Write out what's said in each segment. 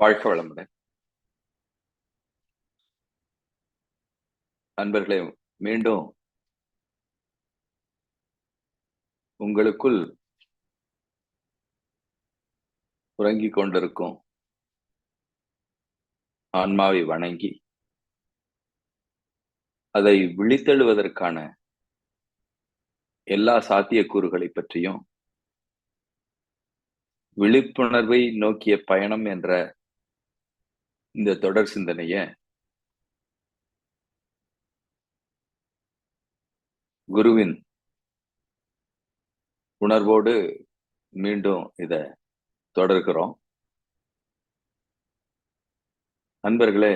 வாழ்க வளமுடன். அன்பர்களே மீண்டும் உங்களுக்குள் உறங்கிக் கொண்டிருக்கும் ஆன்மாவை வணங்கி அதை விழித்தெழுவதற்கான எல்லா சாத்தியக்கூறுகளை பற்றியும் விழிப்புணர்வை நோக்கிய பயணம் என்ற இந்த தொடர் சிந்தனைய குருவின் உணர்வோடு மீண்டும் இத தொடர்கிறோம். நண்பர்களே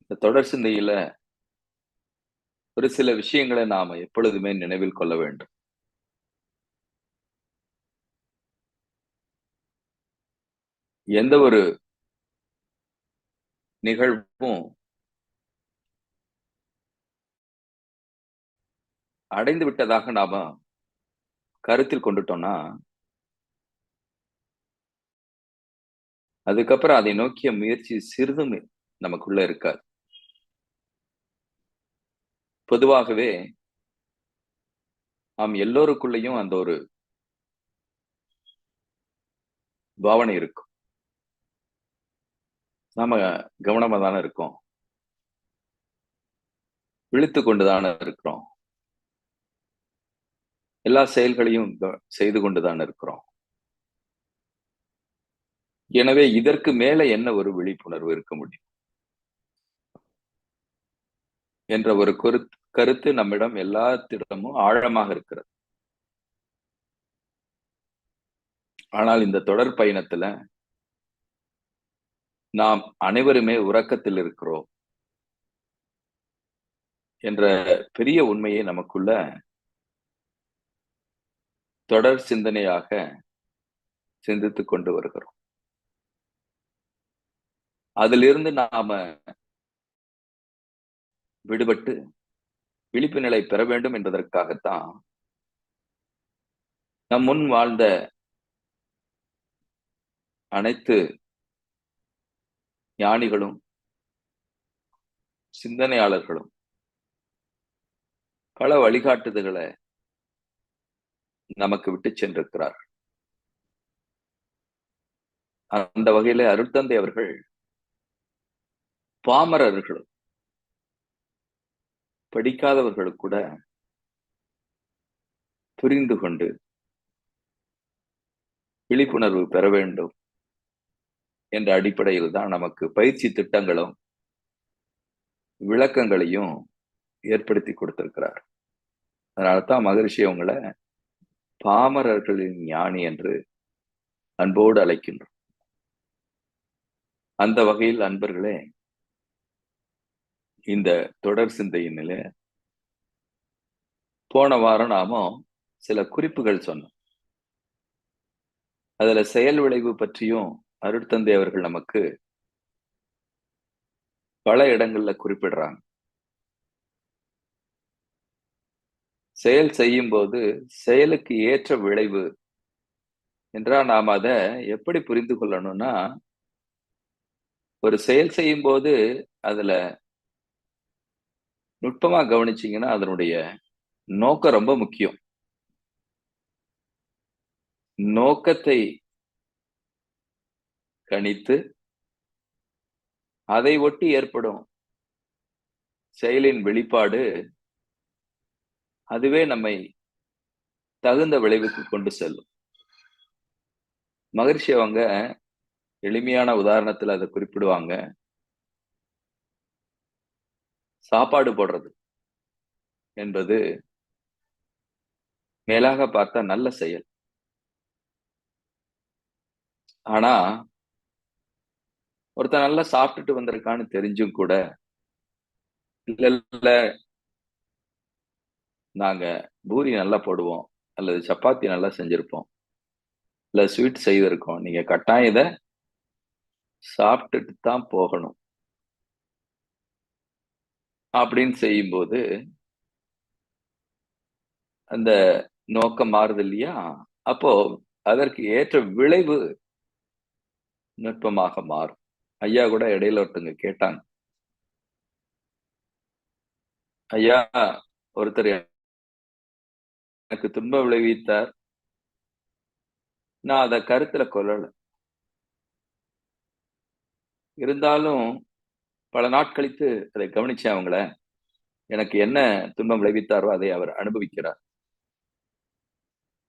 இந்த தொடர் சிந்தையில ஒரு சில விஷயங்களை நாம எப்பொழுதுமே நினைவில் கொள்ள வேண்டும். எந்த ஒரு நிகழ்வும். அடைந்து விட்டதாக நாம கருத்தில் கொண்டுட்டோம்னா அதுக்கப்புறம் அதை நோக்கிய முயற்சி சிறிதும் நமக்குள்ள இருக்காது. பொதுவாகவே நாம் எல்லோருக்குள்ளேயும் அந்த ஒரு பாவனை இருக்கும். நாம கவனமா தானே இருக்கோம். விழித்து கொண்டுதானே இருக்கிறோம். எல்லா செயல்களையும் செய்து கொண்டுதான் இருக்கிறோம். எனவே இதற்கு மேல என்ன ஒரு விழிப்புணர்வு இருக்க முடியும்? என்ற ஒரு கரு கருத்து நம்மிடம் எல்லாத்திடமும் ஆழமாக இருக்கிறது. ஆனால் இந்த தொடர் பயணத்துல நாம் அனைவருமே உறக்கத்தில் இருக்கிறோம் என்ற பெரிய உண்மையை நமக்குள்ள தொடர் சிந்தனையாக சிந்தித்துக் கொண்டு வருகிறோம். அதிலிருந்து நாம விடுபட்டு விழிப்பு நிலை பெற வேண்டும் என்பதற்காகத்தான் நம் முன் வாழ்ந்த அனைத்து ஞானிகளும் சிந்தனையாளர்களும் பல வழிகாட்டுதல்களை நமக்கு விட்டு சென்றிருக்கிறார் அந்த வகையில அருட்தந்தை அவர்கள் பாமரர்களும் படிக்காதவர்கள் கூட புரிந்து கொண்டு விழிப்புணர்வு பெற வேண்டும். என்ற அடிப்படையில் தான் நமக்கு பயிற்சி திட்டங்களும் விளக்கங்களையும் ஏற்படுத்தி கொடுத்திருக்கிறார். அதனால தான் மகரிஷி அவங்கள பாமரர்களின் ஞானி என்று அன்போடு அழைக்கின்றோம். அந்த வகையில் அன்பர்களே இந்த தொடர் சிந்தையினில போன வாரம் நாம சில குறிப்புகள் சொன்னோம். அதுல செயல் விளைவு பற்றியும் அருட்தந்தை அவர்கள் நமக்கு பல இடங்கள்ல குறிப்பிடுறாங்க. செயல் செய்யும் போது செயலுக்கு ஏற்ற விளைவு என்றால் நாம் அதை எப்படி புரிந்து கொள்ளணும்னா ஒரு செயல் செய்யும் போது அதுல நுட்பமா கவனிச்சீங்கன்னா அதனுடைய நோக்கம் ரொம்ப முக்கியம். நோக்கத்தை கணித்து அதை ஒட்டி ஏற்படும் செயலின் வெளிப்பாடு அதுவே நம்மை தகுந்த விளைவுக்கு கொண்டு செல்லும். மகிழ்ச்சி அவங்க எளிமையான உதாரணத்துல அதை குறிப்பிடுவாங்க. சாப்பாடு போடுறது என்பது மேலாக பார்த்தா நல்ல செயல். ஆனா ஒருத்தன் நல்லா சாப்பிட்டுட்டு வந்திருக்கான்னு தெரிஞ்சும் கூட இல்ல இல்ல. நாங்க பூரி நல்லா போடுவோம் அல்லது சப்பாத்தி நல்லா செஞ்சிருப்போம் இல்ல ஸ்வீட் செய்திருக்கோம். நீங்க கட்டாயம் சாப்பிட்டுட்டு தான் போகணும். அப்படின்னு செய்யும்போது அந்த நோக்கம் மாறுது இல்லையா? அப்போ அதற்கு ஏற்ற விளைவு நுட்பமாக மாறும். ஐயா கூட இடையில ஒருத்தங்க கேட்டாங்க. ஐயா ஒருத்தர் எனக்கு துன்பம் விளைவித்தார். நான் அதை கருத்துல கொள்ளல. இருந்தாலும் பல நாட் கழித்து அதை கவனிச்சேன் அவங்கள எனக்கு என்ன துன்பம் விளைவித்தாரோ அதை அவர் அனுபவிக்கிறார்.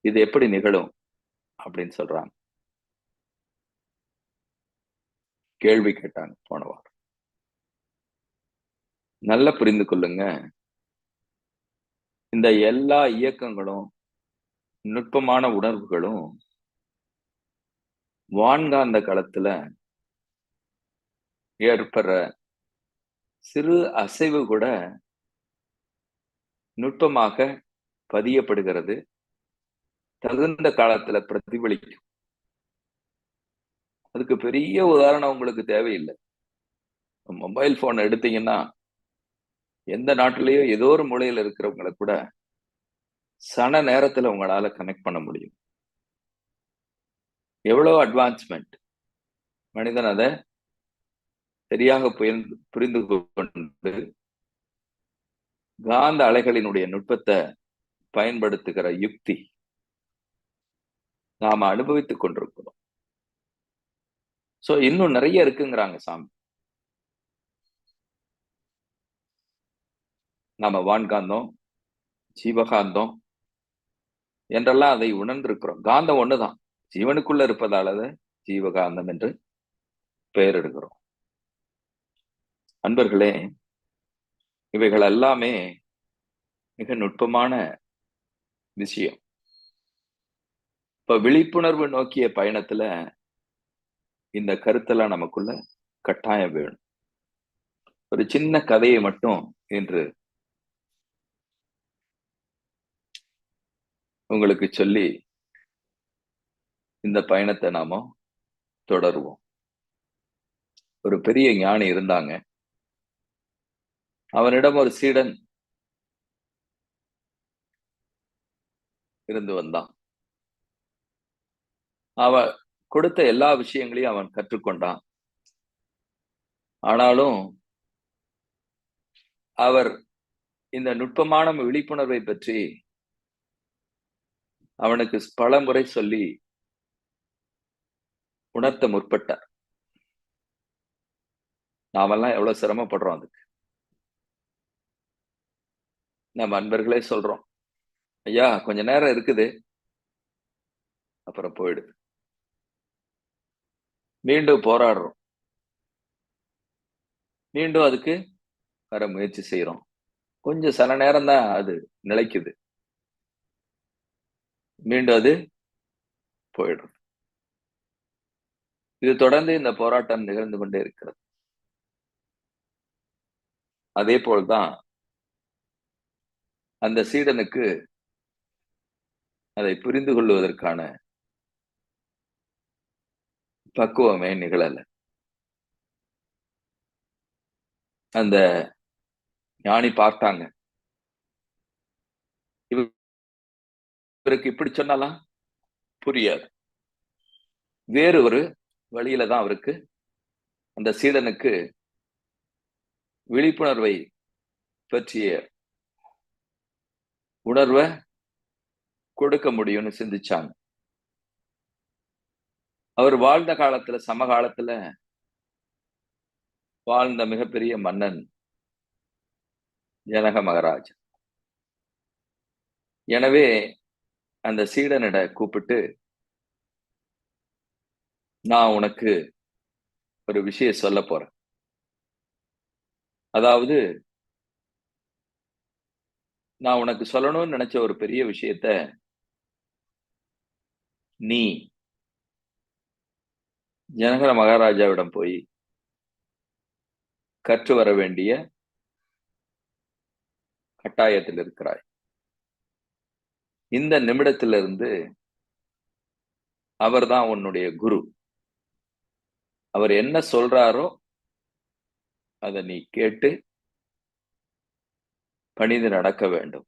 இது எப்படி நிகழும்? அப்படின்னு சொல்றாங்க. கேள்வி கேட்டாங்க போன வாரம் நல்லா புரிந்து கொள்ளுங்க. இந்த எல்லா இயக்கங்களும் நுட்பமான உணர்வுகளும் வான்காந்த களத்துல ஏற்படுற சிறு அசைவு கூட நுட்பமாக பதியப்படுகிறது. தகுந்த காலத்துல பிரதிபலிக்கும். அதுக்கு பெரிய உதாரணம் உங்களுக்கு தேவையில்லை. மொபைல் ஃபோன் எடுத்தீங்கன்னா எந்த நாட்டிலேயோ ஏதோ ஒரு மூலையில இருக்கிறவங்களை கூட சன நேரத்தில் உங்களால கனெக்ட் பண்ண முடியும். எவ்வளோ அட்வான்ஸ்மெண்ட் மனிதன் அதை சரியாக புரிந்து புரிந்து கொண்டு காந்த அலைகளினுடைய நுட்பத்தை பயன்படுத்துகிற யுக்தி நாம அனுபவித்துக் கொண்டிருக்கிறோம். சோ இன்னும் நிறைய இருக்குங்கிறாங்க சாமி. நாம வான்காந்தம் ஜீவகாந்தம் என்றெல்லாம் அதை உணர்ந்திருக்கிறோம். காந்தம் ஒண்ணுதான். ஜீவனுக்குள்ள இருப்பதால ஜீவகாந்தம் என்று பெயர் எடுக்கிறோம் அன்பர்களே இவைகள் எல்லாமே மிக நுட்பமான விஷயம். இப்ப விழிப்புணர்வு நோக்கிய பயணத்துல இந்த கருத்தெல்லாம் நமக்குள்ள கட்டாயம் வேணும். ஒரு சின்ன கதையை மட்டும் இன்று உங்களுக்கு சொல்லி இந்த பயணத்தை நாம தொடருவோம். ஒரு பெரிய ஞானி இருந்தாங்க. அவனிடம் ஒரு சீடன் இருந்து வந்தான். அவ கொடுத்த எல்லா விஷயங்களையும் அவன் கற்றுக்கொண்டான். ஆனாலும் அவர் இந்த நுட்பமான விழிப்புணர்வை பற்றி அவனுக்கு பல முறை சொல்லி உணர்த்த முற்பட்டார். நாமெல்லாம் எவ்வளவு சிரமப்படுறோம் அதுக்கு. நம்ம அன்பர்களே சொல்றோம் ஐயா கொஞ்ச நேரம் இருக்குது. அப்புறம் போயிடுது மீண்டும் போராடுறோம். மீண்டும் அதுக்கு வர முயற்சி செய்யறோம் கொஞ்சம் சில நேரம் தான் அது நிலைக்குது. மீண்டும் அது போயிடும். இது தொடர்ந்து இந்த போராட்டம் நிகழ்ந்து கொண்டே இருக்கிறது. அதே போல்தான் அந்த சீடனுக்கு அதை புரிந்து கொள்வதற்கான பக்குவமே நிகழல. அந்த ஞானி பார்த்தாங்க. இவருக்கு இப்படி சொன்னாலாம்? புரியாது. வேறு ஒரு வழியில தான் அவருக்கு அந்த சீடனுக்கு விழிப்புணர்வை பற்றிய உணர்வை கொடுக்க முடியும்னு சிந்திச்சாங்க. அவர் வாழ்ந்த காலத்துல சமகாலத்துல வாழ்ந்த மிகப்பெரிய மன்னன் ஜனக மகாராஜ் எனவே அந்த சீடனிட கூப்பிட்டு நான் உனக்கு ஒரு விஷயம் சொல்ல போறேன். அதாவது நான் உனக்கு சொல்லணும்னு நினைச்ச ஒரு பெரிய விஷயத்த நீ ஜனகர மகாராஜாவிடம் போய் கற்று வர வேண்டிய கட்டாயத்தில் இருக்கிறாய். இந்த நிமிடத்திலிருந்து அவர்தான் உன்னுடைய குரு. அவர் என்ன சொல்றாரோ அதை நீ கேட்டு பணிந்து நடக்க வேண்டும்.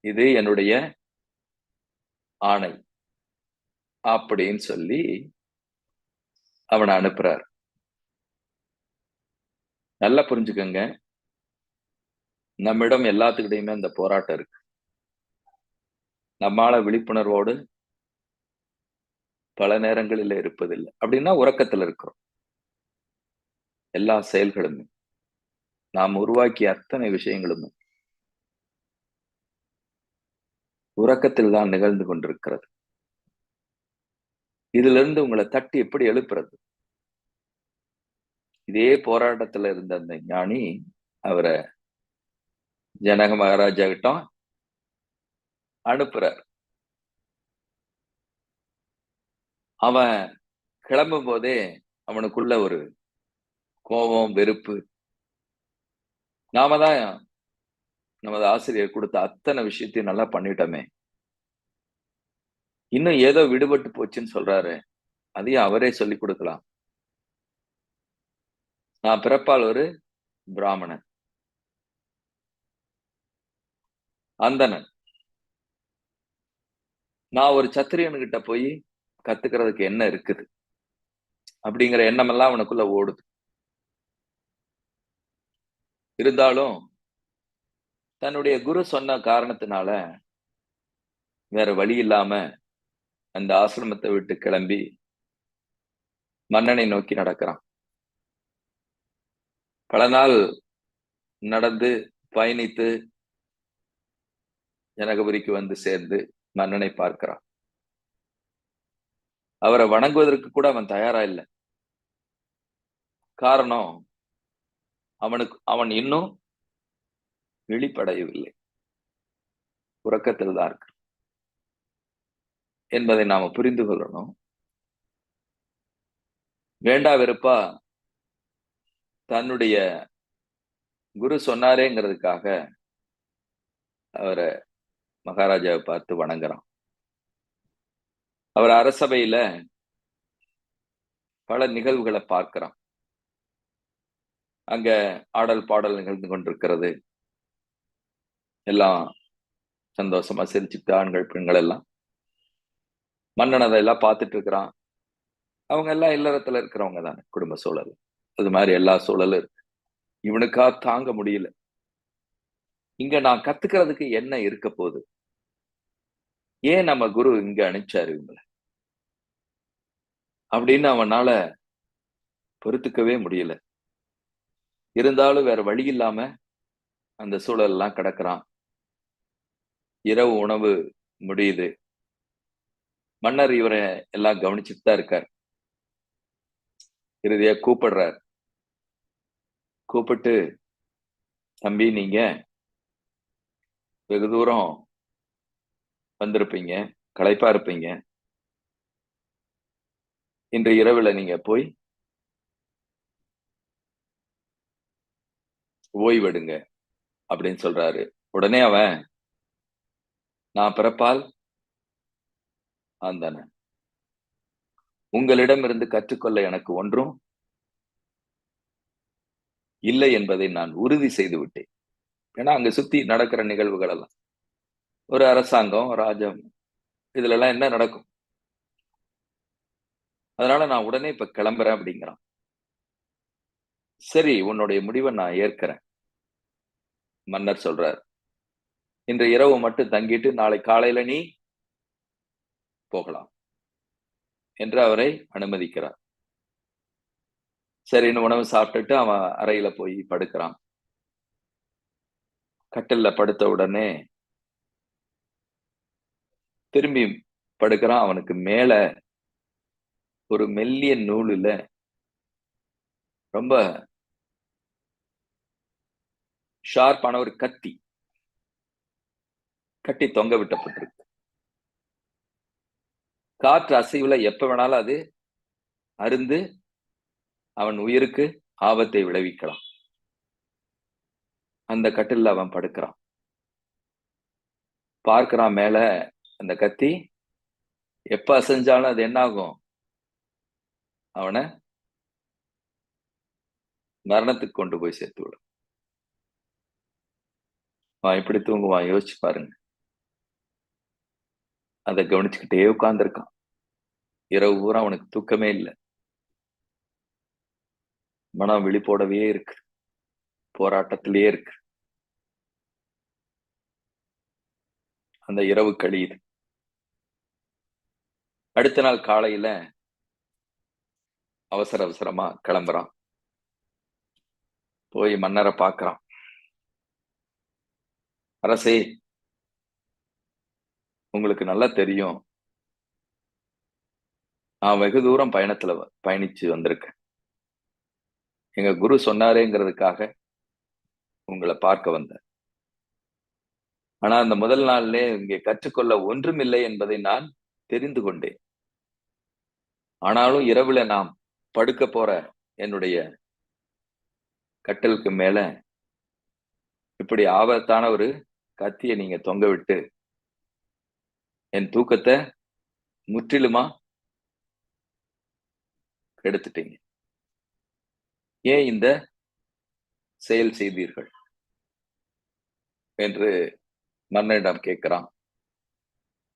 இது என்னுடைய ஆணை. அப்படின்னு சொல்லி அவனை அனுப்புறார். நல்லா புரிஞ்சுக்கங்க. நம்மிடம் எல்லாத்துக்கிட்டையுமே அந்த போராட்டம் இருக்கு. நம்மால விழிப்புணர்வோடு பல நேரங்களில் இருப்பதில்லை. அப்படின்னா உறக்கத்துல இருக்கிறோம். எல்லா செயல்களுமே. நாம் உருவாக்கிய அத்தனை விஷயங்களுமே. உறக்கத்தில் தான் நிகழ்ந்து கொண்டிருக்கிறது. இதுல இருந்து உங்களை தட்டி எப்படி எழுப்புறது? இதே போராட்டத்துல இருந்த அந்த ஞானி அவரை ஜனக மகாராஜா கிட்ட அனுப்புறார். அவன் கிளம்பும் போதே அவனுக்குள்ள ஒரு கோபம் வெறுப்பு. நாம தான் நமது ஆசிரியர் கொடுத்த அத்தனை விஷயத்தையும் நல்லா பண்ணிட்டோமே. இன்னும் ஏதோ விடுபட்டு போச்சுன்னு சொல்றாரு. அதையும் அவரே சொல்லி கொடுக்கலாம். நான் பிறப்பால் ஒரு பிராமணன். அந்தணன். நான் ஒரு சத்திரியன் கிட்ட போய் கத்துக்கிறதுக்கு என்ன இருக்குது? அப்படிங்கிற எண்ணம் எல்லாம் அவனுக்குள்ள ஓடுது. இருந்தாலும் தன்னுடைய குரு சொன்ன காரணத்தினால வேற வழி இல்லாம அந்த ஆசிரமத்தை விட்டு கிளம்பி மன்னனை நோக்கி நடக்கிறான். பல நாள் நடந்து பயணித்து ஜனகபுரிக்கு வந்து சேர்ந்து மன்னனை பார்க்கிறான். அவரை வணங்குவதற்கு கூட அவன் தயாரா இல்லை. காரணம் அவனுக்கு அவன் இன்னும் வெளிப்படையவில்லை உறக்கத்தில் தான் இருக்கு. என்பதை நாம புரிந்து கொள்ளணும். வேண்டா வெறுப்பா தன்னுடைய குரு சொன்னாரேங்கிறதுக்காக அவரை மகாராஜாவை பார்த்து வணங்குறான். அவர் அரசபையில பல நிகழ்வுகளை பார்க்கிறான். அங்க ஆடல் பாடல் நிகழ்ந்து கொண்டிருக்கிறது. எல்லாம் சந்தோஷமா சிரிச்சுட்டு ஆண்கள் பெண்கள் எல்லாம் மன்னன் அதையெல்லாம் பார்த்துட்டு இருக்கிறான் அவங்க எல்லாம் இல்லறத்துல இருக்கிறவங்க தானே குடும்ப சூழல். அது மாதிரி எல்லா சூழலும் இருக்கு. இவனுக்கா தாங்க முடியல. இங்க நான் கத்துக்கிறதுக்கு என்ன இருக்க போகுது? ஏன் நம்ம குரு இங்க அனுப்பிச்சாரு இவங்கள? அப்படின்னு அவனால பொறுத்துக்கவே முடியல. இருந்தாலும் வேற வழி இல்லாம அந்த சூழல் எல்லாம் கிடக்குறான். இரவு உணவு முடியுது. மன்னர் இவரை எல்லாம் கவனிச்சுட்டு தான் இருக்கார். இறுதியா கூப்பிடுறார். கூப்பிட்டு தம்பி நீங்க வெகு தூரம் வந்திருப்பீங்க களைப்பா இருப்பீங்க. இன்று இரவுல நீங்க போய் ஓய்வெடுங்க அப்படின்னு சொல்றாரு. உடனே அவன் நான் பிறப்பால் அந்தன. உங்களிடமிருந்து கற்றுக்கொள்ள எனக்கு ஒன்றும் இல்லை என்பதை நான் உறுதி செய்து விட்டேன். ஏன்னா அங்க சுத்தி நடக்கிற நிகழ்வுகள் எல்லாம் ஒரு அரசாங்கம் ராஜம் இதுல எல்லாம் என்ன நடக்கும்? அதனால நான் உடனே இப்ப கிளம்புறேன் அப்படிங்கிறான். சரி உன்னுடைய முடிவை நான் ஏற்கிறேன் மன்னர் சொல்றார். இன்று இரவு மட்டும் தங்கிட்டு நாளை காலையில நீ போகலாம் என்று அவரை அனுமதிக்கிறார். சரின்னு உணவு சாப்பிட்டுட்டு அவன் அறையில போய் படுக்கிறான். கட்டில்ல படுத்த உடனே திரும்பி படுக்கிறான். அவனுக்கு மேல ஒரு மெல்லிய நூலுல ரொம்ப ஷார்ப்பான ஒரு கத்தி கட்டி தொங்க விட்டப்பட்டிருக்கு. காற்று அசைவுல எப்ப வேணாலும் அது அருந்து அவன் உயிருக்கு ஆபத்தை விளைவிக்கலாம். அந்த கட்டில் அவன் படுக்கிறான். பார்க்கிறான் மேல அந்த கத்தி. எப்ப அசைஞ்சாலும் அது என்ன ஆகும் அவனை மரணத்துக்கு கொண்டு போய் சேர்த்து விடும். அவன் எப்படி தூங்குவான். யோசிச்சு பாருங்க. அதை கவனிச்சுக்கிட்டே உட்கார்ந்துருக்கான். இரவு பூரா அவனுக்கு தூக்கமே இல்லை. மனம் விழிப்போடவே இருக்கு. போராட்டத்திலேயே இருக்கு. அந்த இரவு கழியுது. அடுத்த நாள் காலையில அவசர அவசரமா கிளம்புறான். போய் மன்னரை பார்க்கறான். அரசே உங்களுக்கு நல்லா தெரியும். நான் வெகு தூரம் பயணத்துல பயணிச்சு வந்திருக்கேன். எங்க குரு சொன்னாரேங்கிறதுக்காக உங்களை பார்க்க வந்தேன். ஆனா அந்த முதல் நாள்லே இங்கே கற்றுக்கொள்ள ஒன்றுமில்லை என்பதை நான் தெரிந்து கொண்டேன். ஆனாலும் இரவுல நாம் படுக்க போற என்னுடைய கட்டலுக்கு மேல இப்படி ஆபத்தான ஒரு கத்தியை நீங்க தொங்க விட்டு என் தூக்கத்தை முற்றிலுமா எடுத்துட்டீங்க ஏன் இந்த செயல் செய்தீர்கள்? என்று மன்னனிடம் கேட்கிறான்.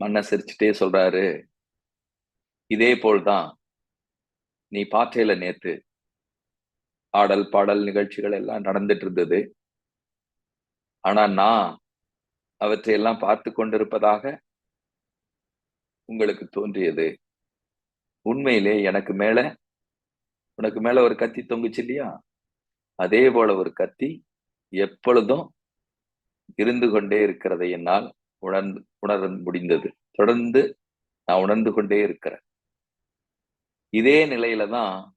மன்ன சிரிச்சுட்டே சொல்றாரு இதே போல்தான் நீ பாற்றையில நேத்து ஆடல் பாடல் நிகழ்ச்சிகள் எல்லாம் நடந்துட்டு இருந்தது ஆனா நான் அவற்றையெல்லாம் பார்த்து கொண்டிருப்பதாக உங்களுக்கு தோன்றியது. உண்மையிலே எனக்கு மேல உனக்கு மேல ஒரு கத்தி தொங்குச்சு இல்லையா? அதே போல ஒரு கத்தி எப்பொழுதும் இருந்து கொண்டே இருக்கிறதை என்னால் உணர்ந்து உணர முடிந்தது. தொடர்ந்து நான் உணர்ந்து கொண்டே இருக்கிறேன். இதே நிலையில தான்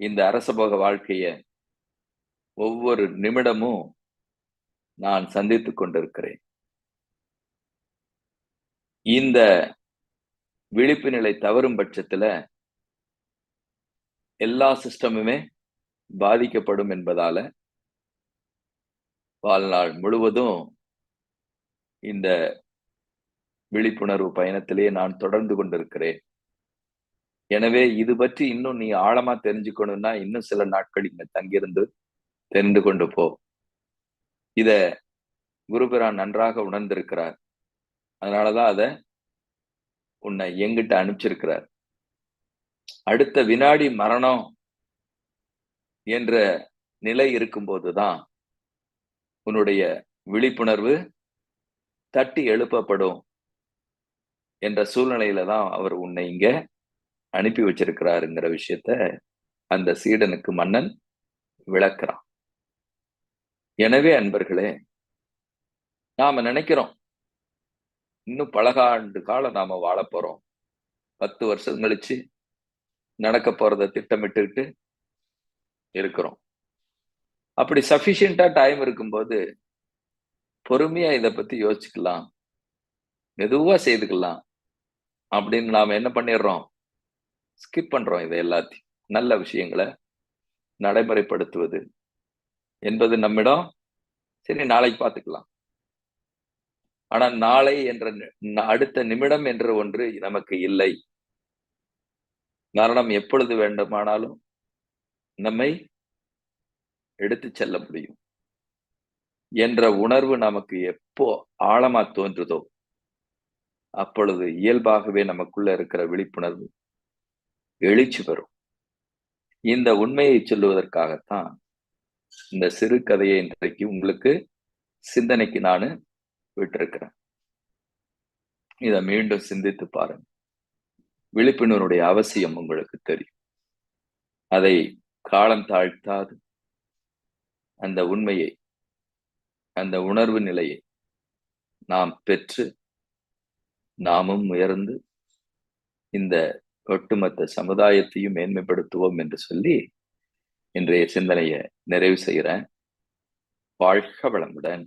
இந்த அரசபோக வாழ்க்கைய ஒவ்வொரு நிமிடமும் நான் சந்தித்து கொண்டிருக்கிறேன். இந்த விழிப்பு நிலை தவறும் பட்சத்துல எல்லா சிஸ்டமுமே பாதிக்கப்படும் என்பதால வாழ்நாள் முழுவதும் இந்த விழிப்புணர்வு பயணத்திலே நான் தொடர்ந்து கொண்டிருக்கிறேன். எனவே இது பற்றி இன்னும் நீ ஆழமா தெரிஞ்சுக்கணும்னா இன்னும் சில நாட்கள் இங்க தங்கியிருந்து தெரிந்து கொண்டு போ. இத குருபிரான் நன்றாக உணர்ந்திருக்கிறார். அதனாலதான் அத உன்னை எங்கிட்ட அனுப்பிச்சிருக்கிறார். அடுத்த வினாடி மரணம் என்ற நிலை இருக்கும்போதுதான் உன்னுடைய விழிப்புணர்வு தட்டி எழுப்பப்படும் என்ற சூழ்நிலையில தான் அவர் உன்னை இங்க அனுப்பி வச்சிருக்கிறாருங்கிற விஷயத்த அந்த சீடனுக்கு மன்னன் விளக்குறான். எனவே அன்பர்களே நாம நினைக்கிறோம் இன்னும் பலகாண்டு காலம் நாம வாழ போறோம். பத்து வருஷம் கழிச்சு நடக்க போறத திட்டமிட்டுக்கிட்டு இருக்கிறோம். அப்படி சஃபிஷியண்டா டைம் இருக்கும்போது பொறுமையா இதை பத்தி யோசிச்சுக்கலாம். மெதுவா செய்துக்கலாம். அப்படின்னு நாம என்ன பண்ணிடுறோம்? ஸ்கிப் பண்றோம் இதை எல்லாத்தையும். நல்ல விஷயங்களை நடைமுறைப்படுத்துவது என்பது நம்மிடம். சரி நாளைக்கு பார்த்துக்கலாம். ஆனா நாளை என்ற அடுத்த நிமிடம் என்ற ஒன்று நமக்கு இல்லை. மரணம் எப்பொழுது வேண்டுமானாலும் நம்மை எடுத்து செல்ல முடியும். என்ற உணர்வு நமக்கு எப்போ ஆழமா தோன்றுதோ அப்பொழுது இயல்பாகவே நமக்குள்ள இருக்கிற விழிப்புணர்வு எழுச்சி பெறும். இந்த உண்மையை சொல்லுவதற்காகத்தான் இந்த சிறு கதையை இன்றைக்கு உங்களுக்கு சிந்தனைக்கு நான் விட்டிருக்கிறேன். இதை மீண்டும் சிந்தித்து பாருங்க. விழிப்புணர்வுடைய அவசியம் உங்களுக்கு தெரியும். அதை காலம் தாழ்த்தாது. அந்த உண்மையை அந்த உணர்வு நிலையை நாம் பெற்று நாமும் உயர்ந்து இந்த ஒட்டுமொத்த சமுதாயத்தையும் மேன்மைப்படுத்துவோம் என்று சொல்லி இன்றைய சிந்தனையை நிறைவு செய்கிறேன். வாழ்க வளமுடன்.